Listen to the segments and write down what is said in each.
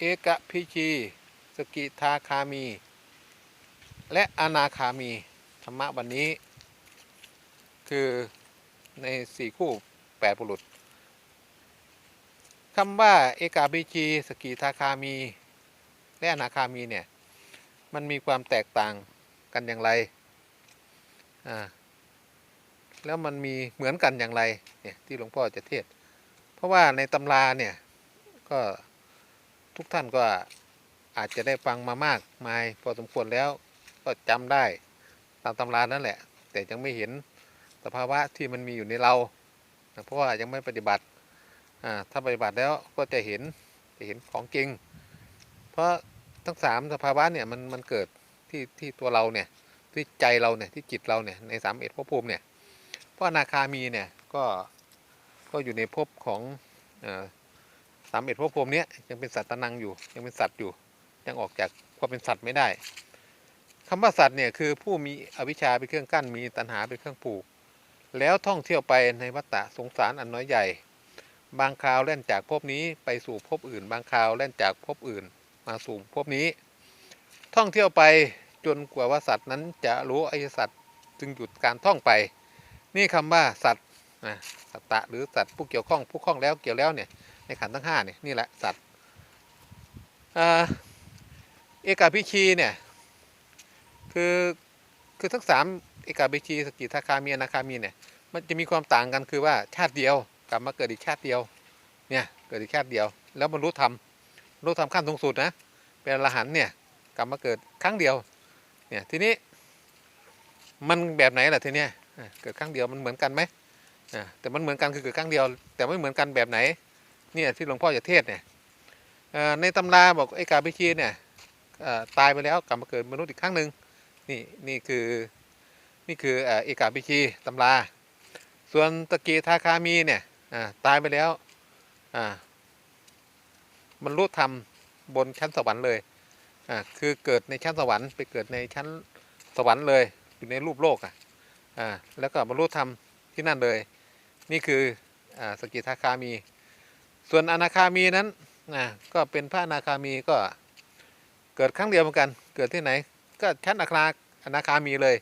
เอกพิชีสกิทาคามี และอนาคามี ธรรมะวันนี้ คือในสี่คู่แปดบุรุษคำว่าเอกาพิชีสกิทาคามี และอนาคามีเนี่ย มันมีความแตกต่างกันอย่างไรอ่าแล้วมันมีเหมือนกันอย่างไรเนี่ยที่หลวงพ่อจะเทศ เพราะว่าในตำราเนี่ยก็ ทุกท่านก็อาจจะได้ฟังมามากมาย พอสมควรแล้วก็จำได้ตามตำรานั่นแหละ แต่ยังไม่เห็นสภาวะที่มันมีอยู่ในเราเพราะว่ายังไม่ปฏิบัติถ้าปฏิบัติแล้วก็จะเห็นจะเห็นของจริง เพราะทั้งสามสภาวะเนี่ยมันมันเกิดที่ที่ตัวเราเนี่ยที่ใจเราเนี่ยที่จิตเราเนี่ยในสามเอ็ดภพภูมิเนี่ยเพราะนาคามีเนี่ยก็ก็อยู่ในภพของอ สามเอ็ดภพภูมิเนี้ยยังเป็นสัตว์ตะนังอยู่ ยังเป็นสัตว์อยู่ ยังออกจากความเป็นสัตว์ไม่ได้คำว่าสัตว์เนี่ยคือผู้มีอวิชชาเป็นเครื่องกั้นมีตัณหาเป็นเครื่องผูก แล้วท่องเที่ยวไปในวัฏฏะสงสารอันน้อยใหญ่ บางคราวเล่นจากภพนี้ไปสู่ภพอื่น บางคราวเล่นจากภพอื่นมาสู่ภพนี้ ท่องเที่ยวไปจนกว่าว่าสัตว์นั้นจะรู้อริยสัตว์จึงหยุดการท่องไป นี่คำว่าสัตว์นะสัตตะหรือสัตว์ผู้เกี่ยวข้องผู้ข้องแล้วเกี่ยวแล้วเนี่ย ในขันทั้งห้าเนี่ยนี่แหละสัตว์เอกาพิชีเนี่ยคือคือทั้งสามเอกาพิชีสกิทาคามีอนาคามีเนี่ยมันจะมีความต่างกันคือว่าชาติเดียวกลับมาเกิดอีกชาติเดียวเนี่ยเกิดอีกชาติเดียว แล้วบรรลุธรรมบรรลุธรรมขั้นสูงสุดนะเป็นอรหันเนี่ยกลับมาเกิดครั้งเดียวเนี่ยทีนี้มันแบบไหนล่ะทีเนี้ยเกิดครั้งเดียวมันเหมือนกันไหมแต่มันเหมือนกันคือเกิดครั้งเดียว แต่ไม่เหมือนกันแบบไหน เนี่ยที่หลวงพ่อจะเทศเนี่ยในตำราบอกไอ้กาพิชีเนี่ยตายไปแล้วกลับมาเกิดมนุษย์อีกครั้งหนึ่งนี่นี่คือนี่คือเอกาพิชีตำรา ส่วนตะกีทาคามีเนี่ยตายไปแล้วมันรู้ธรรมบนชั้นสวรรค์เลยคือเกิดในชั้นสวรรค์ไปเกิดในชั้นสวรรค์เลยอยู่ในรูปโลกอะแล้วก็บรรลุธรรมที่นั่นเลย นี่คืออสกิทาคามี ส่วนอนาคามีนั้นนะก็เป็นพระอนาคามีก็เกิดครั้งเดียวเหมือนกัน เกิดที่ไหน ก็ชั้นอนาคาอนาคามีเลย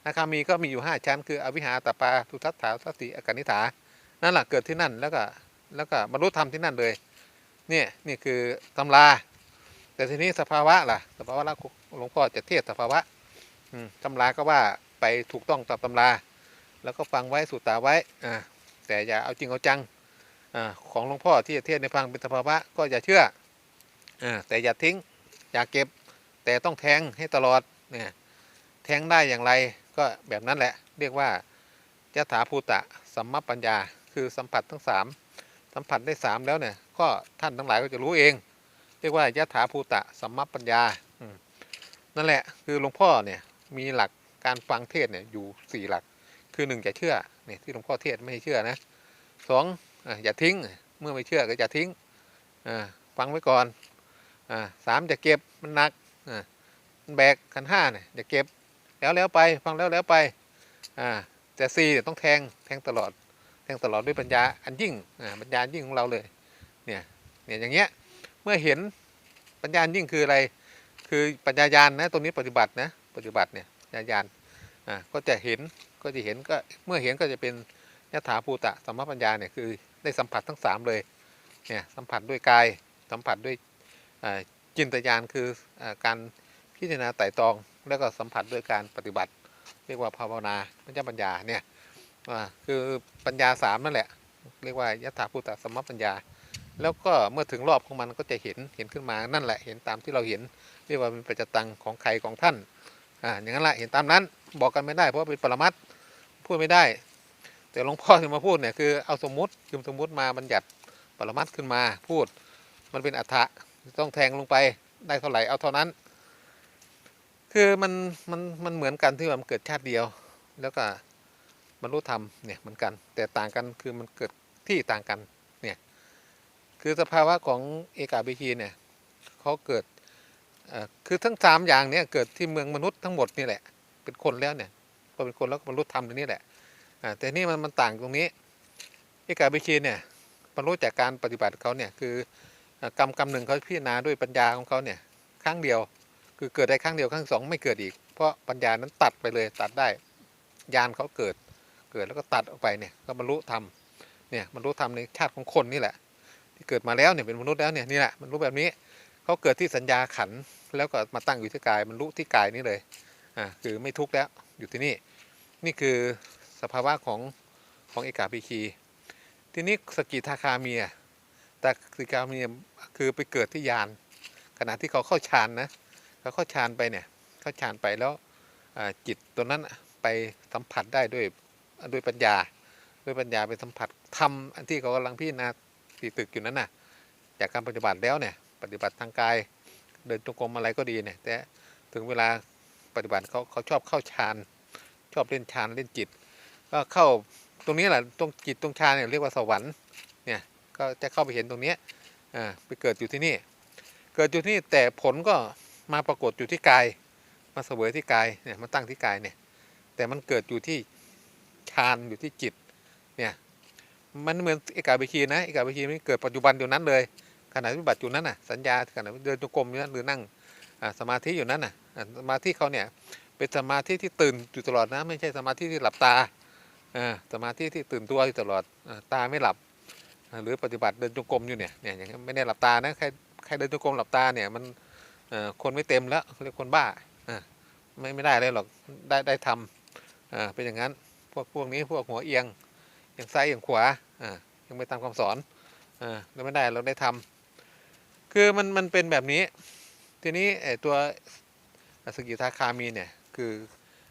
อนาคามีก็มีอยู่ห้าชั้น คืออวิหาตปาทุทัตถาสติอากนิฐานั่นแหละเกิดที่นั่นแล้วก็แล้วก็บรรลุธรรมที่นั่นเลยเนี่ยนี่คือตำรา แต่ทีนี้สภาวะล่ะ สภาวะละหลวงพ่อจะเทียบสภาวะอืตำราก็ว่าไปถูกต้องตามตำรา แล้วก็ฟังไว้สุตตาไว้อ่าแต่อย่าเอาจริงเอาจัง ของหลวงพ่อที่จะเทศในฟังเป็นสภาวะก็อย่าเชื่ออแต่อย่าทิ้งอย่าเก็บ แต่ต้องแทงให้ตลอดเนี่ยแทงได้อย่างไรก็แบบนั้นแหละ เรียกว่ายถาภูตะสัมมปัญญา คือสัมผัสทั้งสามสัมผัสได้สามแล้วเนี่ยก็ท่านทั้งหลายก็จะรู้เอง เรียกว่ายะถาภูตะสัมมปัญญานั่นแหละคือหลวงพ่อเนี่ยมีหลักการฟังเทศเนี่ยอยู่สี่หลัก คือหนึ่งอย่าเชื่อเนี่ยที่หลวงพ่อเทศไม่ให้เชื่อนะสอง อย่าทิ้ง เมื่อไม่เชื่อก็อย่าทิ้งฟังไว้ก่อนอ่าสามจะเก็บมันหนักมันแบกขันห้าเนี่ยอย่าเก็บแล้วแล้วไปฟังแล้วแล้วไปแต่สี่เนี่ยต้องแทงแทงตลอด แทงตลอดด้วยปัญญาอันยิ่งปัญญาอันยิ่งของเราเลยเนี่ยเนี่ยอย่างเงี้ยเมื่อเห็นปัญญาอันยิ่งคืออะไร คือปัญญายาณนะตรงนี้ปฏิบัตินะปฏิบัติเนี่ยปัญญายาณก็จะเห็นก็จะเห็นก็เมื่อเห็นก็จะเป็นยถาภูตะสัมมาปัญญาเนี่ยคือได้สัมผัสทั้งสามเลยเนี่ยสัมผัสด้วยกายสัมผัสด้วยจินตญาณคืออการพิจารณาไต่ตรอง แล้วก็สัมผัสด้วยการปฏิบัติ เรียกว่าภาวนาปัญญาปัญญาเนี่ยคือปัญญาสามนั่นแหละ เรียกว่ายถาภูตสัมมปัญญา แล้วก็เมื่อถึงรอบของมันก็จะเห็นเห็นขึ้นมานั่นแหละเห็นตามที่เราเห็น เรียกว่าเป็นปัจจตังของใครของท่านอ่าอย่างนั้นแหละเห็นตามนั้นบอกกันไม่ได้เพราะเป็นปรมัตถ์พูดไม่ได้ แต่หลวงพ่อที่มาพูดเนี่ยคือเอาสมมติคือสมมติมาบัญญัติปรมัตขึ้นมาพูด มันเป็นอัฏฐะต้องแทงลงไปได้เท่าไหร่เอาเท่านั้น คือมันมันมันเหมือนกันที่ว่ามันเกิดชาติเดียว แล้วก็บรรลุธรรมเนี่ยเหมือนกัน แต่ต่างกันคือมันเกิดที่ต่างกันเนี่ยคือสภาวะของเอกาบิคีเนี่ยเขาเกิดคือทั้งสามอย่างเนี่ยเกิดที่เมืองมนุษย์ทั้งหมดนี่แหละ เป็นคนแล้วเนี่ยพอเป็นคนแล้วก็บรรลุธรรมตรงนี้แหละ อ่าแต่นี่มันมันต่างตรงนี้เอกาบิชีเนี่ยบรรลุจากการปฏิบัติเขาเนี่ยคือกรรมกรรมหนึ่งเขาพิจารณาด้วยปัญญาของเขาเนี่ยครั้งเดียว คือเกิดได้ครั้งเดียวครั้งสองไม่เกิดอีก เพราะปัญญานั้นตัดไปเลยตัดได้ญาณเขาเกิดเกิดแล้วก็ตัดออกไปเนี่ยก็บรรลุธรรมเนี่ยบรรลุธรรมในชาติของคนนี่แหละ ที่เกิดมาแล้วเนี่ยเป็นมนุษย์แล้วเนี่ยนี่แหละบรรลุแบบนี้เขาเกิดที่สัญญาขันแล้วก็มาตั้งอยู่ที่กายบรรลุที่กายนี่เลยอ่าคือไม่ทุกข์แล้วอยู่ที่นี่นี่คือ สภาวะของของเอกาภิคี ทีนี้สกิทาคามีอะแต่สกิทาคามีคือไปเกิดที่ยาน ขณะที่เขาเข้าฌานนะเขาเข้าฌานไปเนี่ยเข้าฌานไปแล้วจิตตัวนั้นไปสัมผัสได้ด้วยด้วยปัญญา ด้วยปัญญาไปสัมผัสทำอันที่เขากำลังพิจารณาตีตึกอยู่นั้นน่ะจากการปฏิบัติแล้วเนี่ยปฏิบัติทางกายเดินจงกรมอะไรก็ดีเนี่ยแต่ถึงเวลาปฏิบัติเขาเขาชอบเข้าฌานชอบเล่นฌานเล่นจิต ก็เข้าตรงนี้แหละตรงจิตตรงฌานเนี่ยเรียกว่าสวรรค์เนี่ยก็จะเข้าไปเห็นตรงนี้อ่าไปเกิดอยู่ที่นี่ เกิดอยู่ที่นี่แต่ผลก็มาปรากฏอยู่ที่กาย มาเสวยที่กายเนี่ยมาตั้งที่กายเนี่ยแต่มันเกิดอยู่ที่ฌานอยู่ที่จิตเนี่ยมันเหมือนเอกาบิคีนะเอกาบิคีมันเกิดปัจจุบันอยู่นั้นเลยขณะที่บัติอยู่นั้นน่ะสัญญาขณะเดินจงกรมอยู่นั้นหรือนั่งสมาธิอยู่นั้นน่ะสมาธิเขาเนี่ยเป็นสมาธิที่ตื่นอยู่ตลอดนะไม่ใช่สมาธิที่หลับตา สมาธิที่ตื่นตัวอยู่ตลอดตาไม่หลับ หรือปฏิบัติเดินจงกรมอยู่เนี่ยเนี่ยอย่างนี้ไม่ได้หลับตานะใครใครเดินจงกรมหลับตาเนี่ยมันคนไม่เต็มแล้วเรียกคนบ้าไม่ไม่ได้เลยหรอกได้ได้ทำเป็นอย่างนั้นพวกพวกนี้พวกหัวเอียงอย่างซ้ายอย่างขวาอยังไม่ตามคำสอนเราไม่ได้เราได้ทำคือมันมันเป็นแบบนี้ ทีนี้ตัวสกิทาคามีเนี่ยคือ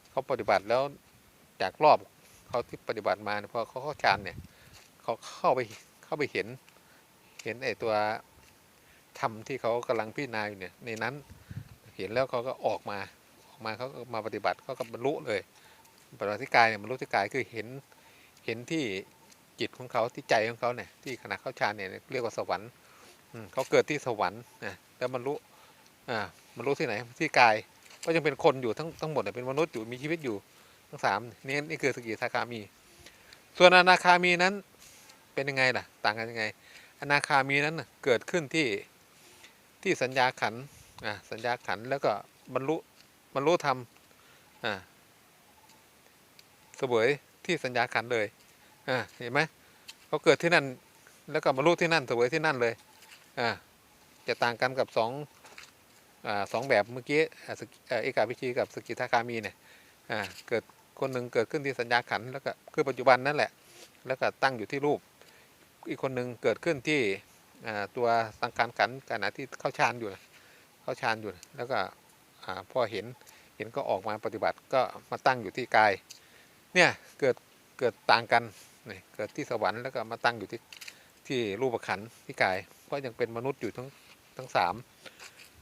เขาปฏิบัติแล้วจากรอบ เขาที่ปฏิบัติมาเนี่ยพอเขาเข้าฌานเนี่ยเขาเข้าไปเข้าไปเห็น เห็นไอ้ตัวธรรมที่เขากำลังพิจารณาอยู่เนี่ย ในนั้นเห็นแล้วเขาก็ออกมาออกมาเขาก็มาปฏิบัติเขาก็บรรลุเลยปฏิบัติกายเนี่ยบรรลุที่กายคือเห็นเห็นที่จิตของเขาที่ใจของเขาเนี่ยที่ขณะเข้าฌานเนี่ยเรียกว่าสวรรค์เขาเกิดที่สวรรค์นะแล้วบรรลุอ่าบรรลุที่ไหนที่กาย ก็ยังเป็นคนอยู่ทั้งทั้งหมดเนี่ยเป็นมนุษย์อยู่มีชีวิตอยู่ ทั้งสามนี่นี่คือสกิทาคามี ส่วนอนาคามีนั้นเป็นยังไงล่ะ ต่างกันยังไง อนาคามีนั้นเกิดขึ้นที่ที่สัญญาขันอ่าสัญญาขันแล้วก็บรรลุบรรลุธรรมอ่าเสวยที่สัญญาขันเลยอ่าเห็นไหมเขาเกิดที่นั่น แล้วก็บรรลุที่นั่นเสวยที่นั่นเลยอ่าจะต่างกันกับสองอ่าสองแบบเมื่อกี้อ่าเอกาพิชีกับสกิทาคามีเนี่ยอ่าเกิด คนหนึ่งเกิดขึ้นที่สัญญาขันแล้วก็คือปัจจุบันนั่นแหละ แล้วก็ตั้งอยู่ที่รูป อีกคนหนึ่งเกิดขึ้นที่ตัวสังขารขันขณะที่เข้าฌานอยู่เข้าฌานอยู่แล้วก็พอเห็นเห็นก็ออกมาปฏิบัติก็มาตั้งอยู่ที่กายเนี่ยเกิดเกิดต่างกันนี่เกิดที่สวรรค์แล้วก็มาตั้งอยู่ที่ที่รูปขันที่กายเพราะยังเป็นมนุษย์อยู่ทั้งทั้งสาม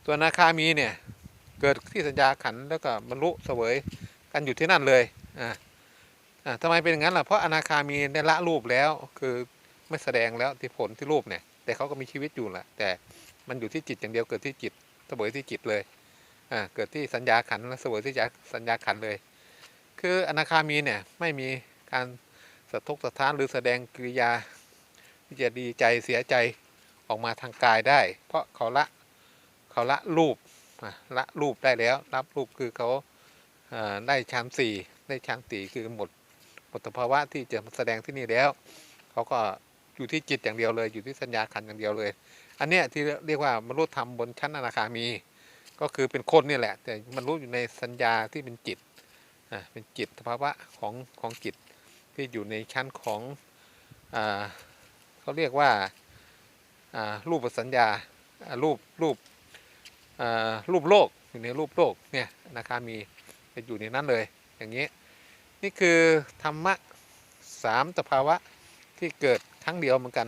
ตัวนาคามีเนี่ยเกิดที่สัญญาขันแล้วก็บรรลุเสวยกันอยู่ที่นั่นเลย อ่าอ่าทำไมเป็นอย่างนั้นล่ะเพราะอนาคามีได้ละรูปแล้ว คือไม่แสดงแล้วที่ผลที่รูปเนี่ย แต่เขาก็มีชีวิตอยู่แหละแต่มันอยู่ที่จิตอย่างเดียวเกิดที่จิตเสวยที่จิตเลยอ่าเกิดที่สัญญาขันและเสวยที่สัญญาขันเลย คืออนาคามีเนี่ยไม่มีการสะทกสะท้านหรือแสดงกิริยาที่จะดีใจเสียใจออกมาทางกายได้ เพราะเขาละเขาละรูปอะละรูปได้แล้ว รับรูปคือเขาอ่าได้ฌานสี่ ได้านสี่คือหมดหมดสภาวะที่จะแสดงที่นี่แล้วเขาก็อยู่ที่จิตอย่างเดียวเลย อยู่ที่สัญญาขันอย่างเดียวเลย อันเนี้ยที่เรียกว่าบรรลุธรรมบนชั้นอนาคามี ก็คือเป็นคนนี่แหละ แต่บรรลุอยู่ในสัญญาที่เป็นจิตอ่าเป็นจิตสภาวะของของจิตที่อยู่ในชั้นของอ่าเขาเรียกว่าอ่ารูปสัญญารูปรูปอ่ารูปโลกอยู่ในรูปโลกเนี่ยอนาคามีจะอยู่ในนั้นเลย อย่างนี้ นี่คือธรรมะสามสภาวะที่เกิดครั้งเดียวเหมือนกัน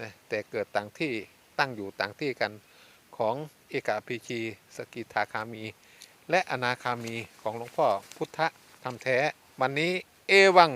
นะแต่เกิดต่างที่ตั้งอยู่ต่างที่กันของเอกาพีชีสกิทาคามี และอนาคามีของหลวงพ่อพุทธธรรมแท้ วันนี้เอวัง